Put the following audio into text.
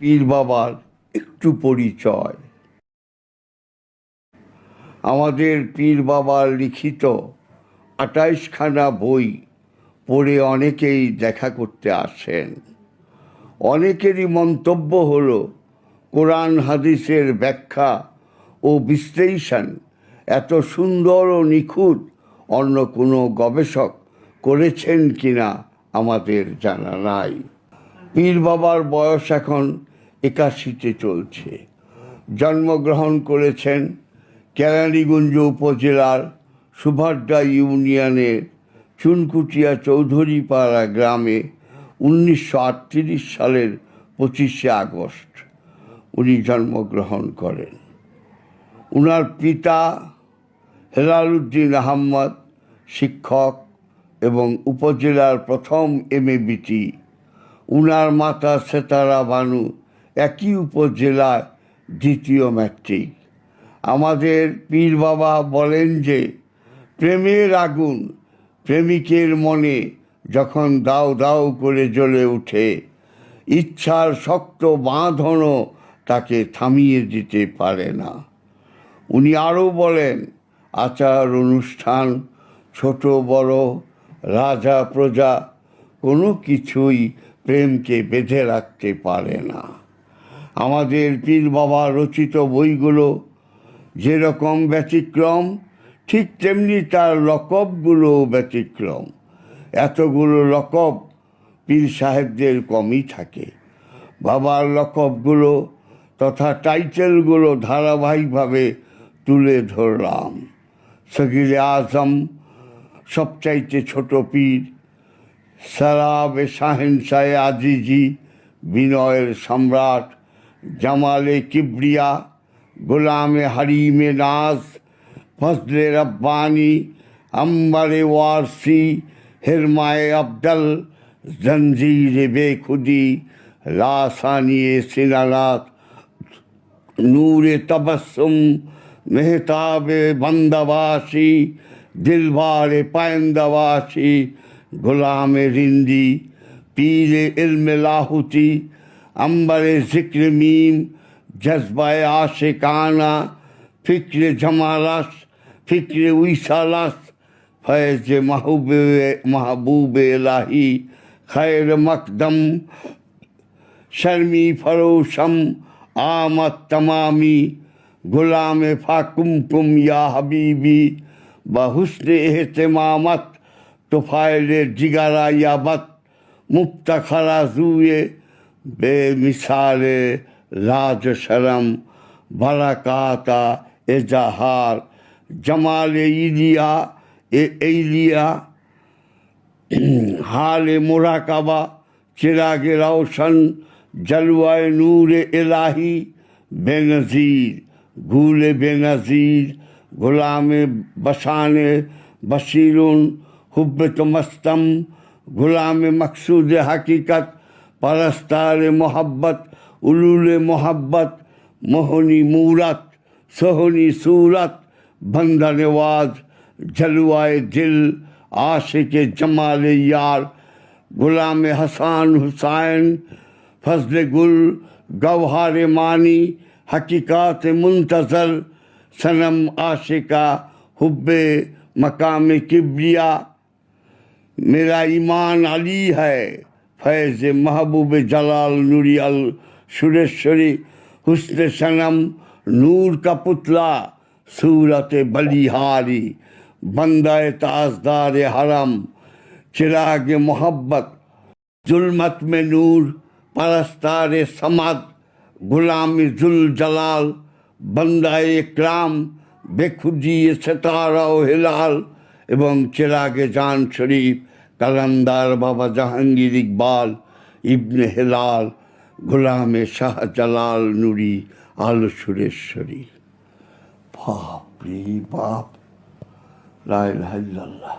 পীর বাবার একটু পরিচয়। আমাদের পীর বাবার লিখিত আটাইশখানা বই পড়ে অনেকেই দেখা করতে আসেন। অনেকেরই মন্তব্য হল, কোরআন হাদিসের ব্যাখ্যা ও বিশ্লেষণ এত সুন্দর ও নিখুঁত, অন্য কোনো গবেষক করেছেন কিনা আমাদের জানা নাই। পীর বাবার বয়স এখন একাশিতে চলছে। জন্মগ্রহণ করেছেন কেরানীগঞ্জ উপজেলার সুভাড্ডা ইউনিয়নের চুনকুটিয়া চৌধুরীপাড়া গ্রামে উনিশশো আটত্রিশ সালের পঁচিশে আগস্ট উনি জন্মগ্রহণ করেন। উনার পিতা হেলালুদ্দিন আহম্মদ শিক্ষক এবং উপজেলার প্রথম এমএবিটি উনার মাতা সেতারা বানু একই উপজেলায় দ্বিতীয় ম্যাট্রিক। আমাদের পীর বাবা বলেন যে, প্রেমের আগুন প্রেমিকের মনে যখন দাও দাও করে জ্বলে ওঠে, ইচ্ছার শক্ত বাঁধনও তাকে থামিয়ে দিতে পারে না। উনি আরও বলেন, আচার অনুষ্ঠান, ছোট বড়, রাজা প্রজা কোনো কিছুই প্রেমকে বেঁধে রাখতে পারে না। আমাদের পীর বাবা রচিত বইগুলো যেরকম ব্যতিক্রম, ঠিক তেমনি তার লকবগুলো ব্যতিক্রম। এতগুলো লকব পীর সাহেবদের কমই থাকে। বাবার লকবগুলো তথা টাইটেলগুলো ধারাবাহিকভাবে তুলে ধরলাম। সগিলে আজম সবচাইতে ছোট পীর সারাবে শাহেনশাহে আজিজি বিনয়ের সম্রাট জামালে কিবরিয়া গোলামে হারিমে নাজ ফজলে রব্বানি আম্বারে ওয়ারসি হেরমায়ে আবদল জঞ্জির বেখুদি লাসানিয়ে সিনালাত নূরে তবসুম মেহতাবে বন্দাবাসী দিলবারে পায়ন্দাবাসী গোলাম রিন্দি, পীর ইলমে লাহুতি, আম্বার জিক্র মিম, জজবায় আশেকানা, ফিক্রে জমালাস, ফিক্রে উইসালাস ফয়েজ মাহবুব মাহবুব এলাহি খৈর মকদম, শর্মি ফরোশম آمد تمامی غلام فاکم کم یا حبیبی بحسن اہتمامت তোফায়েলে জিগারা ইয়াবাত মুক্তা খারা জুয়ে বে মিসালে রাজ সরম বারাকাতা এ জাহার জামালে ইলিয়া এ এইলিয়া হালে মোরাকাবা চিরাগে রওশন জলওয়ায় নূরে এলাহি বেনজির ঘুলে বেনজির গোলামে বসানে বসিরুন हुब्बत मस्तम गुलाम मकसूद हकीकत परस्तार मोहब्बत उलूल मोहब्बत मोहनी मूरत सोहनी सूरत बंदा नवाज जलवाए दिल आशिक जमाल यार गुलाम हसान हुसैन फजल गुल गवहार मानी हकीकत मुंतज़र सनम आशिका हुब्बे मकाम किबरिया मेरा ईमान अली है फैज़ महबूब जलाल नूरी अल सुरेश्वरी हुस्न सनम नूर का पुतला सूरत बलिहारी बंदाए ताजदार हरम चिराग मोहब्बत जुल्मत में नूर परस्तार समद गुलाम जुल जलाल बंदाए इकराम बेखुदी सितारा ও হিলাল এবং চিরাগে জান শরীফ কালান্দার বাবা জাহাঙ্গীর ইকবাল, ইবনে হেলাল, গোলামে শাহ জালাল নুরি, আল সুরেশ্বরী। বাপ রে বাপ। রায় ইলাহা ইল্লাল্লাহ।